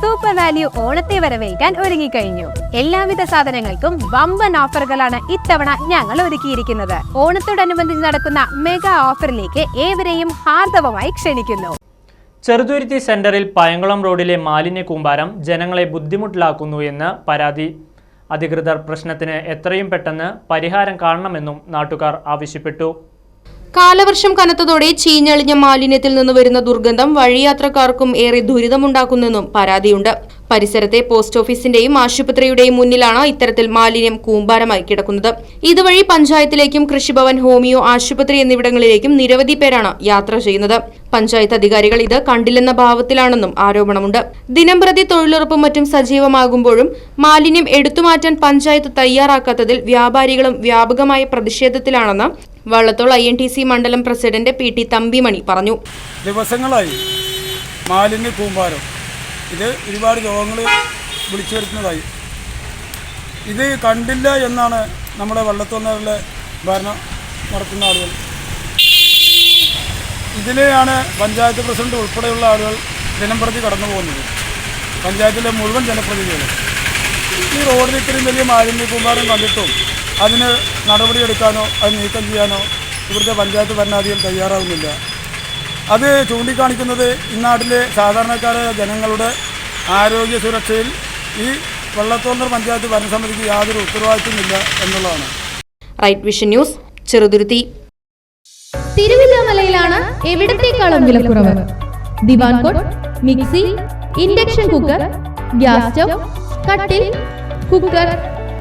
Super value ഓണത്തെ വരവേൽക്കാൻ ഒരുങ്ങിക്കഴിഞ്ഞു. എല്ലാവിധ സാധനങ്ങൾക്കും വമ്പൻ ഓഫറുകളാണ് ഇത്തവണ ഞങ്ങൾ ഒരുക്കിയിരിക്കുന്നത്. ഓണത്തോടനുബന്ധിച്ച് നടക്കുന്ന മെഗാ ഓഫറിലേക്ക് ഏവരെയും ഹാർദവമായി ക്ഷണിക്കുന്നു. ചെറുതുരുത്തി സെന്ററിൽ പയങ്കുളം റോഡിലെ മാലിന്യ കൂമ്പാരം ജനങ്ങളെ ബുദ്ധിമുട്ടിലാക്കുന്നു എന്ന് പരാതി. അധികൃതർ പ്രശ്നത്തിന് എത്രയും പെട്ടെന്ന് പരിഹാരം കാണണമെന്നും നാട്ടുകാർ ആവശ്യപ്പെട്ടു. കാലവർഷം കനത്തതോടെ ചീഞ്ഞളിഞ്ഞ മാലിന്യത്തിൽ നിന്ന് വരുന്ന ദുർഗന്ധം വഴിയാത്രക്കാർക്കും ഏറെ ദുരിതമുണ്ടാക്കുന്നെന്നും പരാതിയുണ്ട്. പരിസരത്തെ പോസ്റ്റ് ഓഫീസിന്റെയും ആശുപത്രിയുടെയും മുന്നിലാണ് ഇത്തരത്തിൽ മാലിന്യം കൂമ്പാരമായി കിടക്കുന്നത്. ഇതുവഴി പഞ്ചായത്തിലേക്കും കൃഷിഭവൻ ഹോമിയോ ആശുപത്രി എന്നിവിടങ്ങളിലേക്കും നിരവധി പേരാണ് യാത്ര ചെയ്യുന്നത്. പഞ്ചായത്ത് അധികാരികൾ ഇത് കണ്ടില്ലെന്ന ഭാവത്തിലാണെന്നും ആരോപണമുണ്ട്. ദിനംപ്രതി തൊഴിലുറപ്പും മറ്റും സജീവമാകുമ്പോഴും മാലിന്യം എടുത്തുമാറ്റാൻ പഞ്ചായത്ത് തയ്യാറാക്കാത്തതിൽ വ്യാപാരികളും വ്യാപകമായ പ്രതിഷേധത്തിലാണെന്ന് Vallathol I N T C മണ്ഡലം പ്രസിഡന്റ് പി ടി തമ്പിമണി പറഞ്ഞു. ദിവസങ്ങളായി മാലിന്യ കൂമ്പാരം. ഇത് ഒരുപാട് രോഗങ്ങൾ വിളിച്ചു വരുത്തുന്നതായി. ഇത് കണ്ടില്ല എന്നാണ് നമ്മുടെ വള്ളത്തോന്നറിലെ ഭരണം നടത്തുന്ന ആളുകൾ. ഇതിലെയാണ് പഞ്ചായത്ത് പ്രസിഡന്റ് ഉൾപ്പെടെയുള്ള ആളുകൾ ദിനംപ്രതി കടന്നു പോകുന്നത് പഞ്ചായത്തിലെ മുഴുവൻ ജനപ്രതിനിധികളും. ഈ റോഡിൽ ഇത്രയും വലിയ മാലിന്യ കൂമ്പാരം കണ്ടിട്ടും അതിന് നടപടിയെടുക്കാനോ അത് നീക്കം ചെയ്യാനോ ഇവിടുത്തെ പഞ്ചായത്ത് ഭരണാധികൾ തയ്യാറാവുന്നില്ല. അത് ചൂണ്ടിക്കാണിക്കുന്നത് ഇന്നാട്ടിലെ സാധാരണക്കാരായ ജനങ്ങളുടെ ആരോഗ്യ സുരക്ഷയിൽ ഈ വെള്ളത്തോന്നർ പഞ്ചായത്ത് ഭരണസമിതിക്ക് യാതൊരു ഉത്തരവാദിത്വമില്ല എന്നുള്ളതാണ്. Right vision news Cheruthuruthi. തിരുവില്ലാമലയിലാണ് എവിടത്തേക്കാളും വിലക്കുറവ്? Divan cot mixie induction cooker gas stove കട്ടിൽ കുക്കർ.